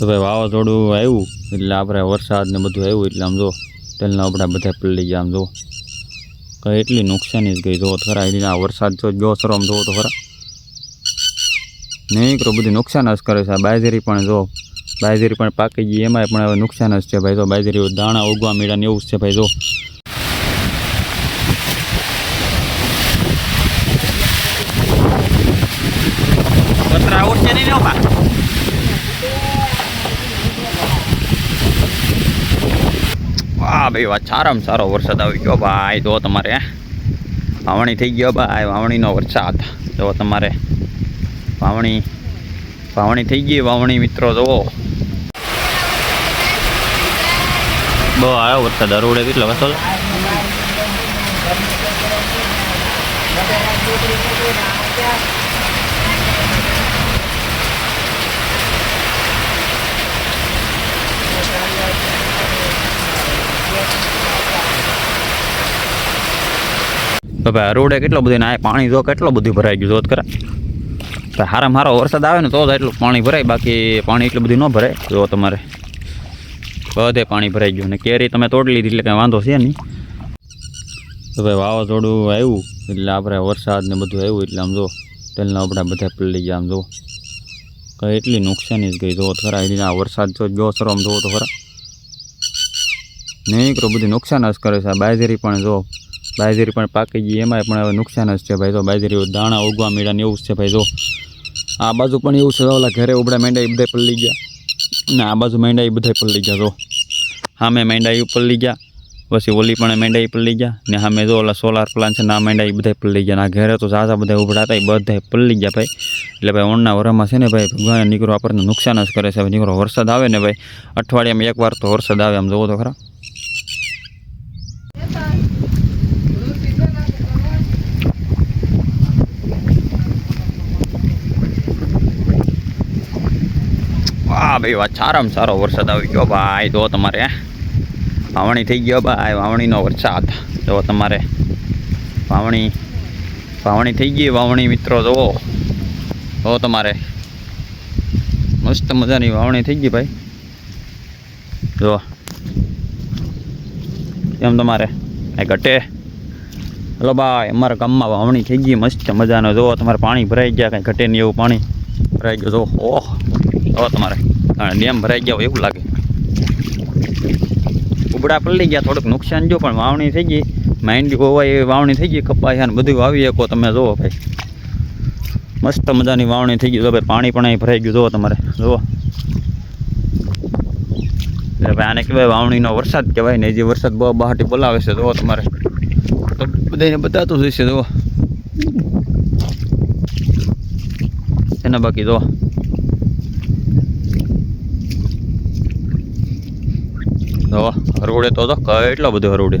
તો ભાઈ વાવાઝોડું આવ્યું, એટલે આપણે વરસાદ ને બધું આવ્યું, એટલે આમ જો તેલના આપણા બધા પલળી ગયા, આમ જો. કઈ એટલી નુકસાની જ ગઈ, જો ખરા એટલે આ વરસાદ જો જો સરો આમ જોવો તો ખરા. નીકળો બધી નુકસાન જ કરે છે, આ બાજરી પણ જો, બાજરી પણ પાકી ગઈ, એમાંય પણ હવે નુકસાન જ છે, ભાઈ જો બાજરી દાણા ઉગવા મીડા ને એવું જ છે, ભાઈ જો. પતરા નહીં વાહ ભાઈ વાત સારામાં સારો વરસાદ આવી ગયો. ભાઈ જો તમારે વાવણી થઈ ગયો ભાઈ વાવણીનો વરસાદ. જો તમારે, વાવણી વાવણી થઈ ગઈ, વાવણી મિત્રો, જુઓ. બહુ આવ્યો વરસાદ. અરોડે કેટલો વસોલ તો ભાઈ રોડે કેટલો બધું આ પાણી જો કેટલો બધું ભરાઈ ગયું જોત ખરા હારામાં હારો વરસાદ આવે ને તો જ એટલું પાણી ભરાય, બાકી પાણી એટલું બધું ન ભરાય. જો તમારે બધે પાણી ભરાઈ ગયું ને કેરી તમે તોડી લીધી એટલે કાંઈ વાંધો છે નહીં. તો ભાઈ વાવાઝોડું આવ્યું, એટલે આપણે વરસાદ ને બધું આવ્યું, એટલે આમ જો તેલના આપણા બધા પલળી ગયા આમ જો. કઈ એટલી નુકસાની જ ગઈ, જો ખરા એટલે આ વરસાદ જો જો સરો આમ જોવો તો ખરા. કરો બધી નુકસાન જ કરે છે, આ બાજરી પણ જો. બાજરી પણ પાકી ગઈ એમાંય પણ હવે નુકસાન જ છે ભાઈ. તો બાજરી દાણા ઉગવા મીડા ને એવું જ છે ભાઈ, જો. આ બાજુ પણ એવું છે, ઓલા ઘરે ઉબડા મેંડા એ બધા પલળી ગયા. ને આ બાજુ મેંડા એ બધા પલળી ગયા, જો. સામે મેંડા એ પલળી ગયા, પછી ઓલી પણ મેંડા એ પલળી ગયા, ને સામે જો ઓલા સોલાર પ્લાન્ટ છે ને આ મેંડા એ બધા પલળી ગયા. આ ઘરે તો ઝાઝા બધા ઉભડા હતા એ બધા પલળી ગયા ભાઈ. એટલે ભાઈ ઓણના વરામાં છે ને ભાઈ ભગવાન નીકળો આપણને નુકસાન જ કરે છે. નીકળો વરસાદ આવે ને ભાઈ, અઠવાડિયામાં એકવાર તો વરસાદ આવે, આમ જોવો તો ખરા. વાહ ભાઈ, વાહ, સારામાં સારો વરસાદ આવી ગયો ભાઈ. જો તમારે, વાવણી થઈ ગયો ભાઈ, વાવણીનો વરસાદ. જો તમારે, વાવણી વાવણી થઈ ગઈ વાવણી મિત્રો જુઓ જો તમારે, મસ્ત મજાની વાવણી થઈ ગઈ ભાઈ. જો. એમ તમારે એ ઘટે. હલો ભાઈ, અમારા ગામમાં વાવણી થઈ ગઈ, મસ્ત મજાનો. જુઓ તમારે પાણી ભરાઈ ગયા, કાંઈ ઘટે નહીં એવું પાણી ભરાઈ ગયું. જો, ઓહ. જો તમારે ડેમ ભરાઈ ગયા હોય એવું લાગે. ઉબડા પલળી ગયા, થોડુંક નુકસાન જો, પણ વાવણી થઈ ગઈ. માંડવી હોવાય વાવણી થઈ ગઈ કપાયા ને બધું વાવી શકો તમે, જુઓ ભાઈ. મસ્ત મજાની વાવણી થઈ ગઈ, જો ભાઈ, પાણી પણ અહીં ભરાઈ ગયું, જુઓ તમારે, જુઓ. એટલે ભાઈ, આને કહેવાય વાવણીનો વરસાદ કહેવાય ને, જે વરસાદ બહુ બહાટી બોલાવે છે, જુઓ તમારે. તો બધાને બતાતું જ હશે જુઓ. એના બાકી, જુઓ. જો હરોડે તો કેટલો બધો હરોડે